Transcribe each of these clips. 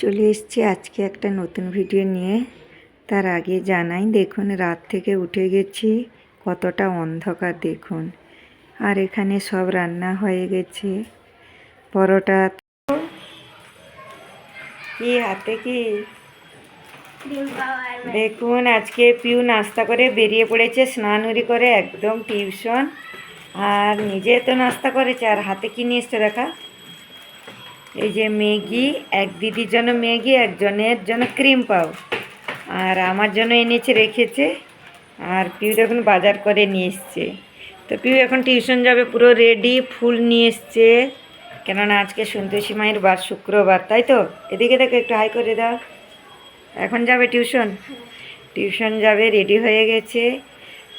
চলে এসেছি আজকে একটা নতুন ভিডিও নিয়ে। তার আগে জানাই, দেখুন রাত থেকে উঠে গেছি, কতটা অন্ধকার দেখুন। আর এখানে সব রান্না হয়ে গেছে। পরোটা কি হাতে কি? দেখুন, আজকে পিউ নাস্তা করে বেরিয়ে পড়েছে, স্নান স্নানুরি করে একদম টিউশন। আর নিজে তো নাস্তা করেছে, আর হাতে কি নিয়ে এসছে দেখা? এই যে ম্যাগি, এক দিদির জন্য ম্যাগি, একজনের জন্য ক্রিম পাও। আর আমার জন্য এনেছে রেখেছে। আর পিউ এখন বাজার করে নিয়ে এসছে। তো পিউ এখন টিউশন যাবে, পুরো রেডি, ফুল নিয়ে এসছে। কেননা আজকে সন্তোষী মায়ের বার শুক্রবার, তাই তো? এদিকে দেখো, একটু হাই করে দাও। এখন যাবে টিউশন? টিউশন যাবে, রেডি হয়ে গেছে।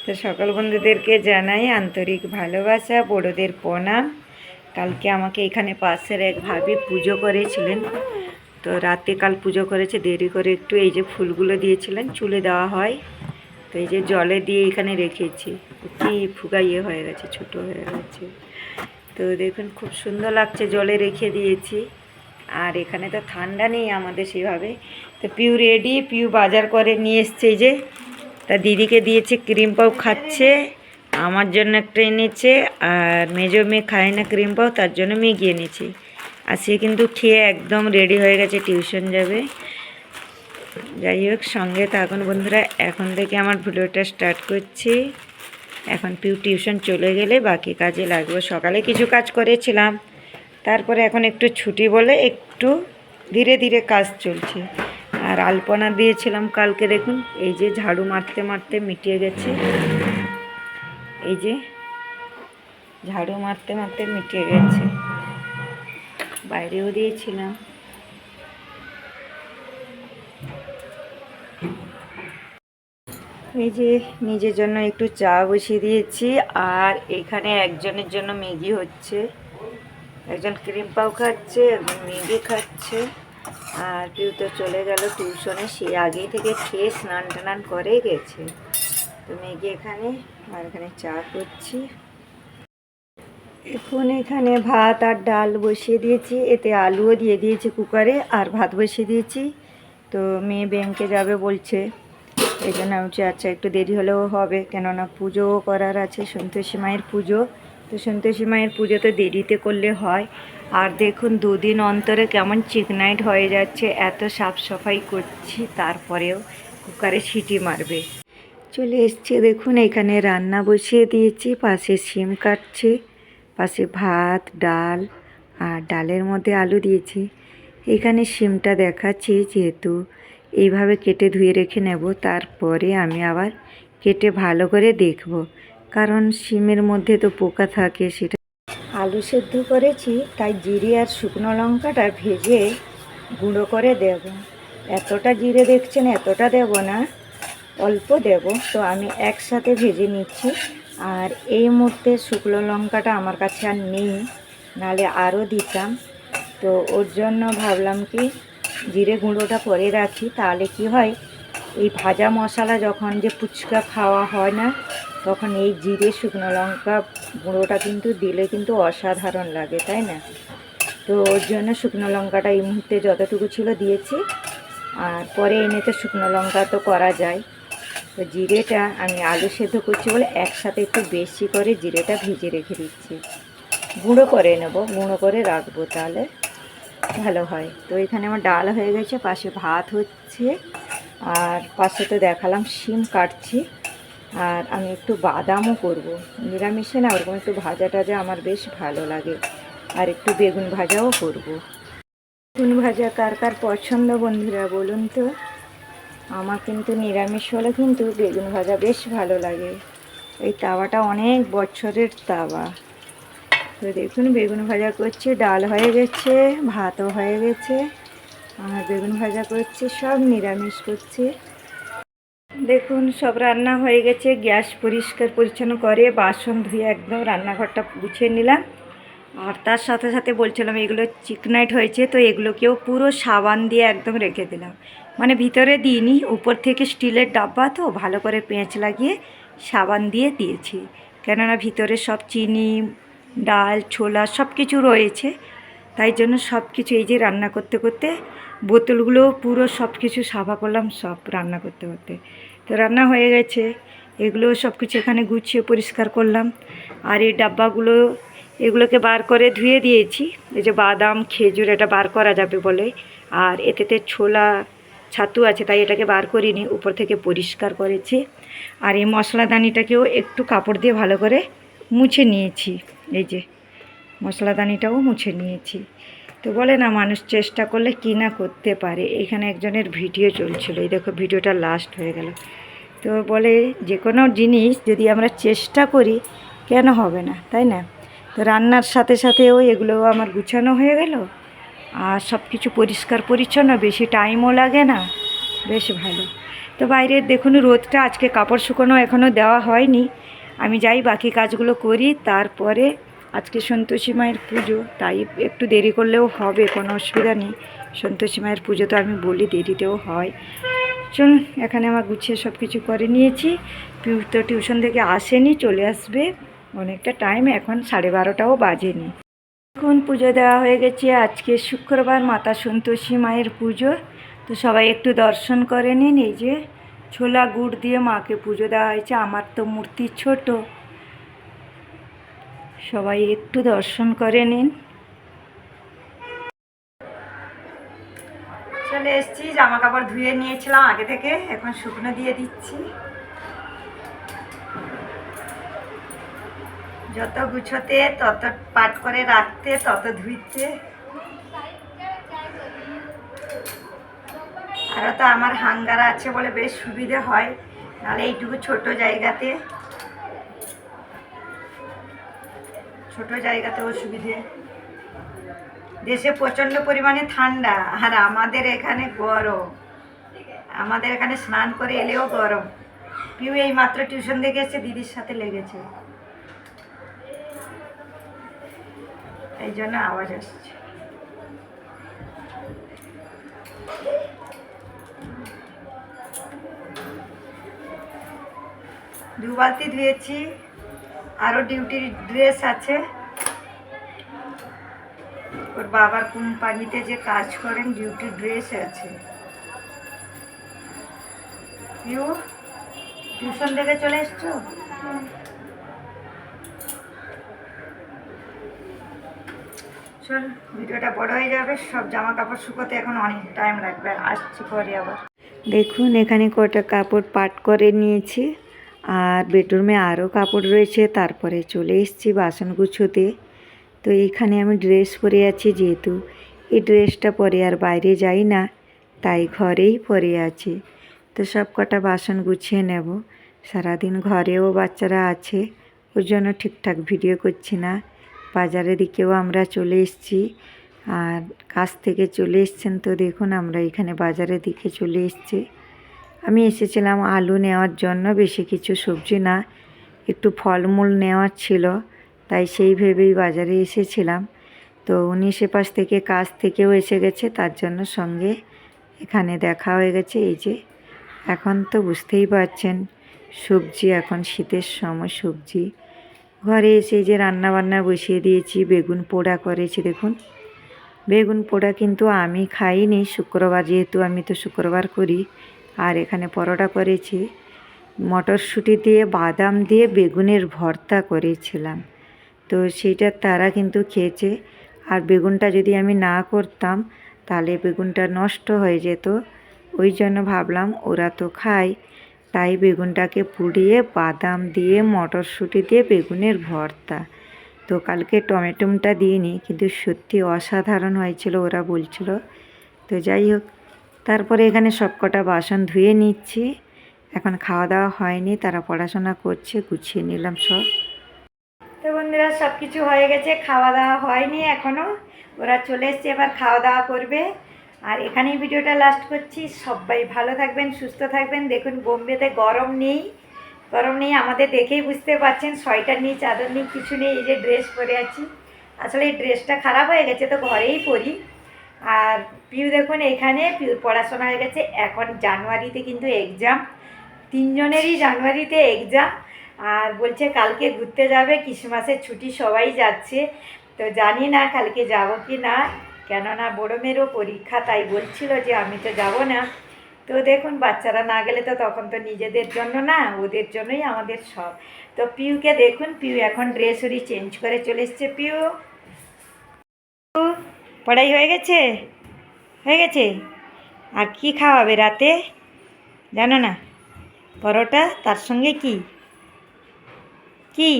তো সকল বন্ধুদেরকে জানাই আন্তরিক ভালোবাসা, বড়োদের প্রণাম। কালকে আমাকে এখানে পাশের এক ভাবি পুজো করেছিলেন। তো রাতে কাল পুজো করেছে, দেরি করে একটু এই যে ফুলগুলো দিয়েছিলেন, চুলে দেওয়া হয়। তো এই যে জলে দিয়ে এখানে রেখেছি। কি ফুকা ইয়ে হয়ে গেছে, ছোট হয়ে গেছে। তো দেখুন, খুব সুন্দর লাগছে, জলে রেখে দিয়েছি। আর এখানে তো ঠান্ডা নেই আমাদের সেভাবে। তো পিউ রেডি, পিউ বাজার করে নিয়ে এসছে যে। তা দিদিকে দিয়েছে, ক্রিম পাউ খাচ্ছে। আমার জন্য একটা এনেছে, আর মেজো মেয়ে খায় না ক্রিম পাও, তার জন্য মেয়ে গিয়ে এনেছে। আর সে কিন্তু খেয়ে একদম রেডি হয়ে গেছে টিউশন যাবে। যাই হোক, সঙ্গে থাকুন বন্ধুরা, এখন থেকে আমার ভিডিওটা স্টার্ট করছি। এখন পিউ টিউশন চলে গেলে বাকি কাজে লাগবে। সকালে কিছু কাজ করেছিলাম, তারপরে এখন একটু ছুটি বলে একটু ধীরে ধীরে কাজ চলছে। আর আলপনা দিয়েছিলাম কালকে, দেখুন, এই যে ঝাড়ু মারতে মারতে মিটিয়ে গেছে। এই যে ঝাড়ু মারতে মারতে মিটে গেছে। বাইরেও দিয়েছিলাম। এই যে নিজের জন্য একটু চা বসিয়ে দিয়েছি আর এখানে একজনের জন্য ম্যাগি হচ্ছে। একজন ক্রিম পাও খাচ্ছে, একজন ম্যাগি খাচ্ছে। আর কেউ তো চলে গেল টিউশনে, সে আগেই থেকে খেয়ে স্নান টানান করে গেছে। তো ম্যাগি এখানে, আর এখানে চা করছি। এখন এখানে ভাত আর ডাল বসিয়ে দিয়েছি, এতে আলুও দিয়ে দিয়েছি কুকারে, আর ভাত বসিয়ে দিয়েছি। তো মেয়ে ব্যাংকে যাবে বলছে, এই জন্য আমি আচ্ছা একটু দেরি হলেও হবে, কেননা পুজোও করার আছে সন্তোষী মায়ের পুজো। তো সন্তোষী মায়ের পুজো তো দেরিতে করলে হয়। আর দেখুন, দুদিন অন্তরে কেমন চিকনাইট হয়ে যাচ্ছে, এত সাফ সাফাই করছি, তারপরেও কুকারে সিটি মারবে। চলে এসছে। দেখুন, এখানে রান্না বসিয়ে দিয়েছি। পাশে শিম কাটছে, পাশে ভাত, ডাল আর ডালের মধ্যে আলু দিয়েছি। এখানে শিমটা দেখাচ্ছি, যেহেতু এইভাবে কেটে ধুয়ে রেখে নেব, তারপরে আমি আবার কেটে ভালো করে দেখব। কারণ শিমের মধ্যে তো পোকা থাকে, সেটা আলু সেদ্ধ করেছি, তাই জিরে আর শুকনো লঙ্কাটা ভেজে গুঁড়ো করে দেব। এতটা জিরে দেখছেন, এতটা দেব না। অল্প দেব। তো আমি একসাথে ভেজে নিচ্ছি। আর এই মুহূর্তে শুকনো লঙ্কাটা আমার কাছে আর নেই। নালে আরও দিতাম। তো ওর জন্য ভাবলাম কি, জিরে গুঁড়োটা পরে রাখি। তাহলে কি হয়, এই ভাজা মশলা যখন যে ফুচকা খাওয়া হয় না, তখন এই জিরে, শুকনো লঙ্কা গুঁড়োটা কিন্তু দিলে কিন্তু অসাধারণ লাগে, তাই না? তো ওর জন্য শুকনো লঙ্কাটা এই মুহূর্তে যতটুকু ছিল দিয়েছি। আর পরে এনে তো শুকনো লঙ্কা তো করা যায়। তো জিরেটা আমি আলু সেদ্ধ করছি বলে একসাথে একটু বেশি করে জিরেটা ভেজে রেখে দিচ্ছি। গুঁড়ো করে নেব, গুঁড়ো করে রাখব তাহলে ভালো হয়। তো এখানে আমার ডাল হয়ে গেছে, পাশে ভাত হচ্ছে, আর পাশে তো দেখালাম শিম কাটছি, আর আমি একটু বাদামও করব। নিরামিষে না ওরকম একটু ভাজা টাজা আমার বেশ ভালো লাগে, আর একটু বেগুন ভাজাও করব। বেগুন ভাজা কার কার পছন্দ বন্ধুরা বলুন তো? আমার কিন্তু নিরামিষ হলে কিন্তু বেগুন ভাজা বেশ ভালো লাগে। এই তাওয়াটা অনেক বছরের তাওয়া। তো দেখুন, বেগুন ভাজা করছি, ডাল হয়ে গেছে, ভাতও হয়ে গেছে, আর বেগুন ভাজা করছি, সব নিরামিষ করছি। দেখুন, সব রান্না হয়ে গেছে, গ্যাস পরিষ্কার পরিচ্ছন্ন করে, বাসন ধুয়ে একদম রান্নাঘরটা গুছিয়ে নিলাম। আর তার সাথে সাথে বলছিলাম, এগুলো চিকনাইট হয়েছে, তো এগুলোকেও পুরো সাবান দিয়ে একদম রেখে দিলাম। মানে ভিতরে দিইনি, উপর থেকে স্টিলের ডাব্বা তো, ভালো করে পেঁচ লাগিয়ে সাবান দিয়ে দিয়েছি। কেননা ভিতরে সব চিনি, ডাল, ছোলা সব কিছু রয়েছে, তাই জন্য সব কিছু এই যে রান্না করতে করতে বোতলগুলো পুরো সব কিছু সাফা করলাম, সব রান্না করতে করতে। তো রান্না হয়ে গেছে এগুলো সব কিছু এখানে গুছিয়ে পরিষ্কার করলাম। আর এই ডাব্বাগুলো এগুলোকে বার করে ধুয়ে দিয়েছি। এই যে বাদাম, খেজুর এটা বার করা যাবে বলে। আর এতেতে ছোলা, ছাতু আছে, তাই এটাকে বার করিনি, উপর থেকে পরিষ্কার করেছি। আর এই মশলাদানিটাকেও একটু কাপড় দিয়ে ভালো করে মুছে নিয়েছি। এই যে মশলাদানিটাও মুছে নিয়েছি। তো বলে না, মানুষ চেষ্টা করলে কি না করতে পারে। এখানে একজনের ভিডিও চলছিল। এই দেখো, ভিডিওটা লাস্ট হয়ে গেল। তো বলে যে কোনো জিনিস যদি আমরা চেষ্টা করি, কেন হবে না? তাই না? তো রান্নার সাথে সাথেও এগুলো আমার গুছানো হয়ে গেল। আর সব কিছু পরিষ্কার পরিচ্ছন্ন, বেশি টাইমও লাগে না। বেশ ভালো। তো বাইরে দেখুন, রোদটা আজকে কাপড় শুকোনো এখনও দেওয়া হয়নি। আমি যাই বাকি কাজগুলো করি, তারপরে আজকে সন্তোষী মায়ের পুজো, তাই একটু দেরি করলেও হবে, কোনো অসুবিধা নেই। সন্তোষী মায়ের পুজো তো আমি বলি দেরিতেও হয়। চলুন, এখানে আমার গুছিয়ে সব কিছু করে নিয়েছি। পিউ তো টিউশন থেকে আসেনি, চলে আসবে। অনেকটা টাইম এখন সাড়ে বারোটাও বাজেনি। এখন পুজো দেওয়া হয়ে গেছে, আজকে শুক্রবার মাতা সন্তোষী মায়ের পুজো। তো সবাই একটু দর্শন করে নিন, এই যে ছোলা গুড় দিয়ে মাকে পুজো দেওয়া হয়েছে, আমার তো মূর্তি ছোট। সবাই একটু দর্শন করে নিন। চলে এসেছি জামা কাপড় ধুয়ে নিয়েছিলাম আগে থেকে, এখন শুকনো দিয়ে দিচ্ছি। যত গুছোতে, তত পাট করে রাখতে, তত ধুইতে। আরও তো আমার হাঙ্গার আছে বলে বেশ সুবিধে হয়। নাহলে এইটুকু ছোট জায়গাতে। ছোট জায়গাতে অসুবিধে দেশে প্রচণ্ড পরিমাণে ঠান্ডা, আর আমাদের এখানে গরম। আমাদের এখানে স্নান করে এলেও গরম। পিউ এই মাত্র টিউশন থেকে এসে দিদির সাথে লেগেছে। এই জন্য আওয়াজ আসছে। দু বালতি ধুয়েছি আরও ডিউটির ড্রেস আছে। ওর বাবার কোম্পানিতে যে কাজ করেন ডিউটি ড্রেস আছে। ইউ টিউশন থেকে চলে এসছো? চল ভিডিওটা বড় হয়ে যাবে, সব জামা কাপড় শুকোতে এখন অনেক টাইম লাগবে, আসছি পরে আবার। দেখুন, এখানে কটা কাপড় পাট করে নিয়েছি, আর বেডরুমে আরও কাপড় রয়েছে, তারপরে চলে এসেছি বাসন গুছোতে। তো এইখানে আমি ড্রেস পরে আছি, যেহেতু এই ড্রেসটা পরে আর বাইরে যাই না, তাই ঘরেই পরে আছি। তো সব কটা বাসন গুছিয়ে নেব, সারাদিন ঘরেও বাচ্চারা আছে, ওর জন্য ঠিকঠাক ভিডিও করছি না। বাজারের দিকেও আমরা চলে এসেছি। আর কাছ থেকে চলে এসছেন তো দেখুন, আমরা এখানে বাজারের দিকে চলে এসেছি। আমি এসেছিলাম আলু নেওয়ার জন্য, বেশি কিছু সবজি না, একটু ফলমূল নেওয়ার ছিল, তাই সেই ভেবেই বাজারে এসেছিলাম। তো উনি সে পাশ থেকে কাজ থেকেও এসে গেছে, তার জন্য সঙ্গে এখানে দেখা হয়ে গেছে। এই যে, এখন তো বুঝতেই পারছেন, সবজি এখন শীতের সময় সবজি ঘরে এসে যে রান্না বান্না বসিয়ে দিয়েছি, বেগুন পোড়া করেছি দেখুন। বেগুন পোড়া কিন্তু আমি খাইনি, শুক্রবার যেহেতু আমি তো শুক্রবার করি। আর এখানে পরোটা করেছি, মটরশুঁটি দিয়ে, বাদাম দিয়ে বেগুনের ভর্তা করেছিলাম। তো সেইটা তারা কিন্তু খেয়েছে। আর বেগুনটা যদি আমি না করতাম, তাহলে বেগুনটা নষ্ট হয়ে যেত। ওই জন্য ভাবলাম ওরা তো খায় তাই বেগুনটাকে পুড়িয়ে বাদাম দিয়ে, মটরশুঁটি দিয়ে বেগুনের ভর্তা। তো কালকে টমেটোমটা দিইনি, কিন্তু সত্যি অসাধারণ হয়েছিল, ওরা বলছিল। তো যাই হোক, তারপরে এখানে সবকটা বাসন ধুয়ে নিচ্ছি। এখন খাওয়া দাওয়া হয়নি, তারা পড়াশোনা করছে, গুছিয়ে নিলাম সব। তো বন্ধুরা সব কিছু হয়ে গেছে, খাওয়া দাওয়া হয়নি এখনও ওরা চলে এসছে, এবার খাওয়া দাওয়া করবে। আর এখানেই ভিডিওটা লাস্ট করছি। সবাই ভালো থাকবেন, সুস্থ থাকবেন। দেখুন, বোম্বেতে গরম নেই। গরম নেই, আমাদের দেখেই বুঝতে পারছেন, সোয়েটার নেই, চাদর নেই, কিছু নেই, এই যে ড্রেস পরে আছি। আসলে এই ড্রেসটা খারাপ হয়ে গেছে তো ঘরেই পরি। আর পিউ দেখুন এখানে, পিউর পড়াশোনা হয়ে গেছে। এখন জানুয়ারিতে কিন্তু এক্সাম তিনজনেরই জানুয়ারিতে এক্সাম আর বলছে কালকে ঘুরতে যাবে ক্রিসমাসের ছুটি সবাই যাচ্ছে। তো তো জানি না কালকে যাব কি না। কেননা বড় মেয়েরও পরীক্ষা, তাই বলছিল যে আমি তো যাব না। তো দেখুন, বাচ্চারা না গেলে তো তখন তো নিজেদের জন্য না, ওদের জন্যই আমাদের সব। তো পিউকে দেখুন, পিউ এখন ড্রেস উরি চেঞ্জ করে চলে এসছে। পিউ পড়াই হয়ে গেছে? হয়ে গেছে? আর কি খাওয়াবে রাতে? জানো না, পরোটা তার সঙ্গে কি? কি?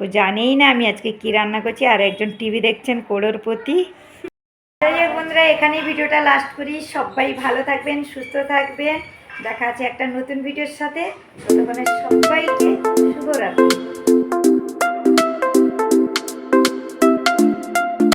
ও জানেই না আমি আজকে কি রান্না করছি। আর একজন টিভি দেখছেন যাই হোক বন্ধুরা, এখানেই ভিডিওটা লাস্ট করি। সবাই ভালো থাকবেন, সুস্থ থাকবেন। দেখা আছে একটা নতুন ভিডিওর সাথে। সবাইকে শুভরাত্রি।